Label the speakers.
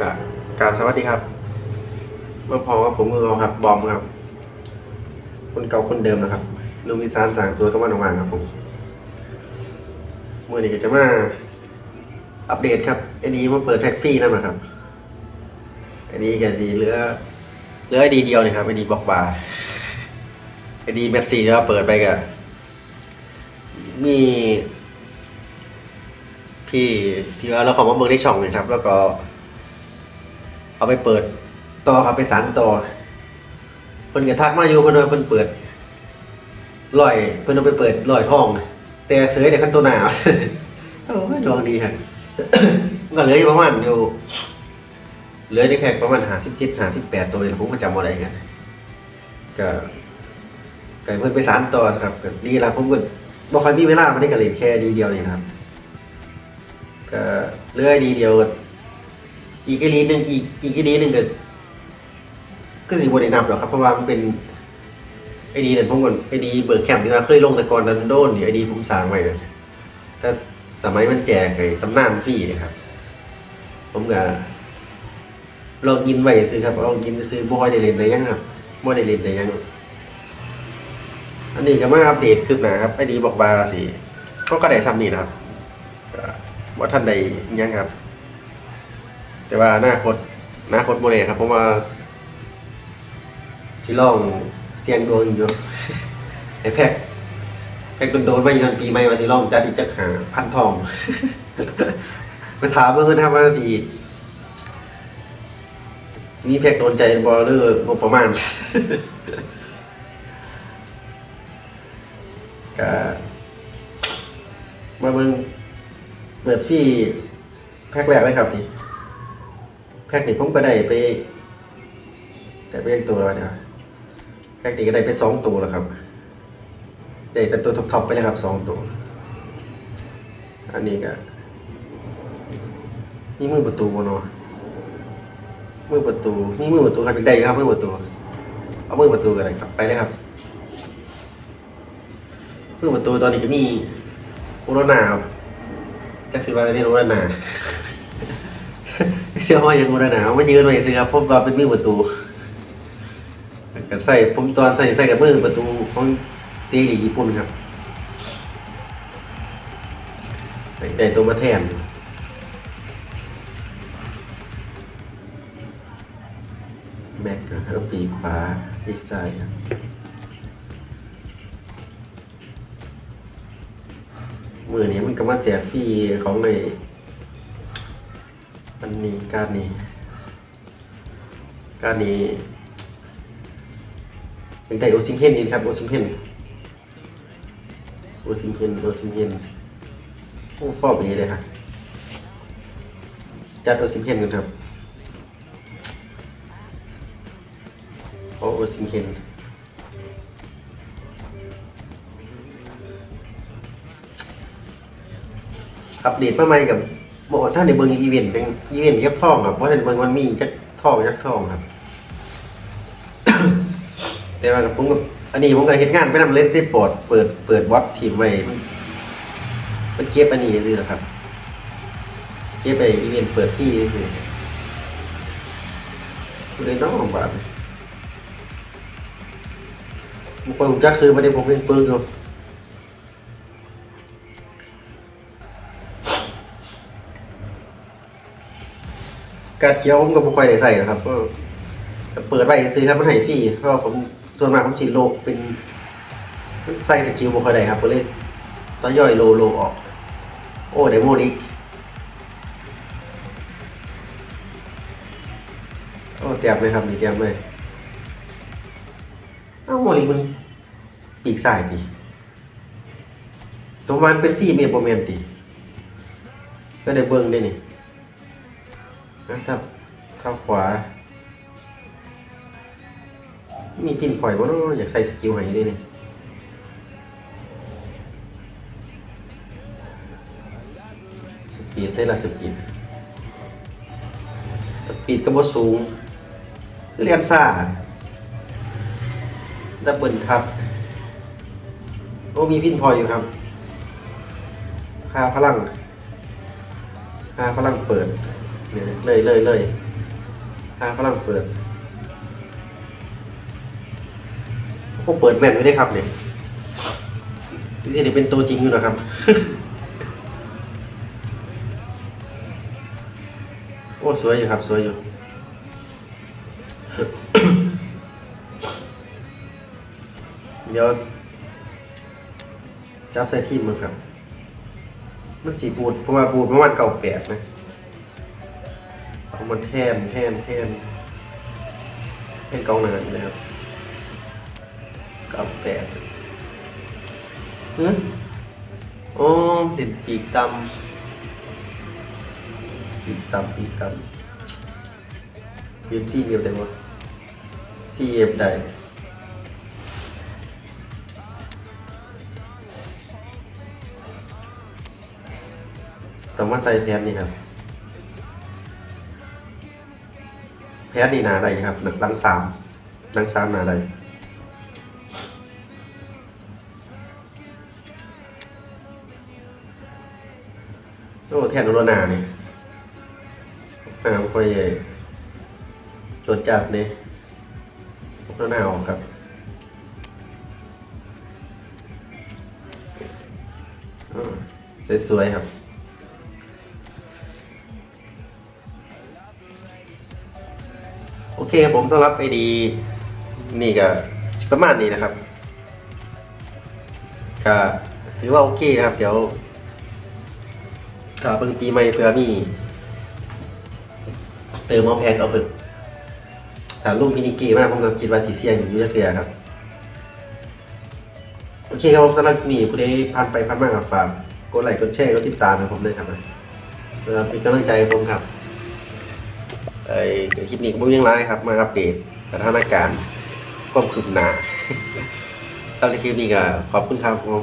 Speaker 1: กะกาบสวัสดีครับ เมื่อพอว่าผมมือเอาครับ บอมครับ คนเก่าคนเดิมนะครับลูกวิสานสางตัวตะวันออกมาครับผมเมื่อนี้ก็จะมาอัปเดตครับไอ้นี้มาเปิดแพ็กฟรีนั่นนะครับไอ้นี้แกสีเหลือเหลือไอดีเดียวนะครับไอดีบอกบาร์ไอดีแมทซี่แล้วเปิดไปกับมีพี่ที่ว่าเราขอมาเบิ่งในช่องนะครับ แล้วก็ เอาไปเปิดต่อครับไปสานต่อเพิ่นก็ทักมาอยู่เพิ่นว่าเพิ่นเปิดลอยเพิ่นเอาไปเปิดลอยทอง แต่เสือเด็กขั้นตัวหนาวโอ้ยดวงดีฮะก็เหลืออยู่ประมาณอยู่เหลือในแพ็กประมาณหาสิบเจ็ดหาสิบแปดตัวเองผมก็จำอะไรกันก็ไก่เพิ่นไปสานต่อครับก็ดีละผมก็บ่ค่อยมีเวลามาได้กันเลยแค่ดีเดียวนี่นะครับก็เหลือดีเดียวก็ อีกไอรีหนึ่งอีกอีกไอรีหนึ่งก็ก็สิบได้นับหรอกครับเพราะว่ามันเป็นไอดีเนี่ยผมก่อนไอดีเบิร์แคมป์ที่ว่าเคยลงแต่ก่อนนั้นโดนเนี่ยไอดีผมสร้างไว้นถ้าสมัยมันแจกไอ้ตำนานฟรีนะครับ ผมก็ลองกินไว้ซื้อครับลองกินซื้อบอยได้เล่นได้ยังครับบ่ได้เล่นได้ยัง อันนี้ก็มาอัปเดตคืบหน้าครับไอดีบอกบาสิก็ก็ได้ซ้ำนี่นะครับว่าท่านใดยังครับ แต่ว่าอนาคตอนาคตโมเลครับเพราะว่าชิลองเสียงดวงอยู่ไอ้แพ็กแพ็กโดนๆไปยันปีใหม่ว่าสิลองจัดอีกจักหาพันทองไปถามเพื่อนนะครับว่าสิมีแพ็กโดนใจบอหรือร์งบประมาณก็มาเบิ่งเปิดฟรีแพ็คแรกเลยครับนี่ แพ็คนี้ผมก็ได้ไปได้ไปอีกตัวแล้วเนี่ยแพ็คนี้ก็ได้ไปสองตัวแล้วครับ ได้แต่ตัวท็อปๆไปเลยครับสองตัว อันนี้ก็มีมือประตูบนเนาะมือประตูมีมือประตูครับอีกได้ครับมือประตูเอามือประตูกันเลยครับไปเลยครับมือประตูตอนนี้ก็มีโอโรนาครับจักสิว่าอะไรนี่รู้แล้วนะ เสื้อห้อยยังรู้แล้วนะเอามายืนไว้สิครับผมว่าเป็นมือประตูกันใส่ผมตอนใส่ใส่กับมือประตูของตีหลีญี่ปุ่นครับได้ตัวมาแทนแม็กครับปีขวาปีกซ้ายครับมือนี้มันก็มาแจกฟรีของไอ้ อันนี้การนี้ การนี้ยังได้โอซิมเพนนี่ครับ โอซิมเพนโอซิมเพนโอซิมเพนโอ้ฟอบเอเลยครับจัดโอซิมเพนกันครับโอโอซิมเพนอัปเดตมาใหม่กับ บอกว่ท่านในเบิงอีเวนต์เป็นอีเวนต์เก็บทองครับเพราะท่านเบิงมันมีจักทองจักทองครับ แต่ว่าผมก็อันนี้ผมก็เห็นงานไปนำเล่นที่ปอดเปิดเปิดวัดทีมไว้มันมันเก็บอันนี้เลยนะครับ เก็บไปอีเวนต์เปิดที่คือคุณเลยน้องบาทบางคนผมจักซื้อมาได้ผมเป็นเปิงอยู่ กาดเขียวผมก็บ่ค่อยได้ใส่นะครับก็เปิดไว้ซื้อครับมันให้ฟรีเพราะว่าผมส่วนมากผมสิโลเป็นใส่สกิลบ่ค่อยได้ครับก็เลยต่อย่อยโลโลออก โอ้ได้โมลิกโอ้เตรียมเลยครับนี่เตรียมเลยเอ้าโมลิกมันปีกซ้ายติตัวมันเป็น4เมตรบ่แม่นติก็ได้เบิ่งได้นี่ นะครับเท้าขวา มีพินปล่อยบ่เนาอยากใส่สกิลให้ด้วยนี่สปีดได้ละสปีดสปีดก็บ่สูงเรียนซ่าดับเบิลทับโอ้มีพินพอยอยู่ครับค่าพลังค่าพลังเปิด เนี่ยเลยเลยเลยทากำลังเปิดพวกเปิดแมนไม่ได้ครับเนี่ยนี่สิเป็นตัวจริงอยู่นะครับโอ้สวยอยู่ครับสวยอยู่เดี๋ยวจับใส่ที่มือครับ มันสีบูดเพราะว่าบูดเมื่อวันเก่าแปดนะ เอามันแทนแทนแทนแทนกองหนาอยู่นะครับเก่าแปดฮึโอ้ติดปีกตำปีกตำปีกตำเรียนที่เรียบได้วะซีเอฟได้แต้องมาใส่แพนนี่ครับ แพนนี่นาใดครับดังสามดังสามนาใดโอ้แทนโรนาเนี่ยหาค่อยจดจัดเนี่ยโรนาออกครับสวยๆครับ โอเคครับผมสำหรับไอดี นี่ก็ประมาณนี้นะครับก็ถือว่าโอเคนะครับ เดี๋ยวถ้าเพิ่งปีใหม่เพื่อมีเติมเอาแพงเอาเพิ่งถ้าลุงพินิกีมากผมก็คิดว่าสีเสียงอยู่เยอะเกลียครับ โอเคครับผมสำหรับนี่ผู้ใดผ่านไปผ่านมากับฝากกดไลค์กดแชร์กดติดตามให้ผมด้วยครับเพื่อเป็นกำลังใจให้ผมครับ ไอ้คลิปนี้ก็บ่มีหยังไรครับ มาอัปเดตสถานการณ์ความคืบหน้าตอนในคลิปนี้ก็ขอบคุณครับผม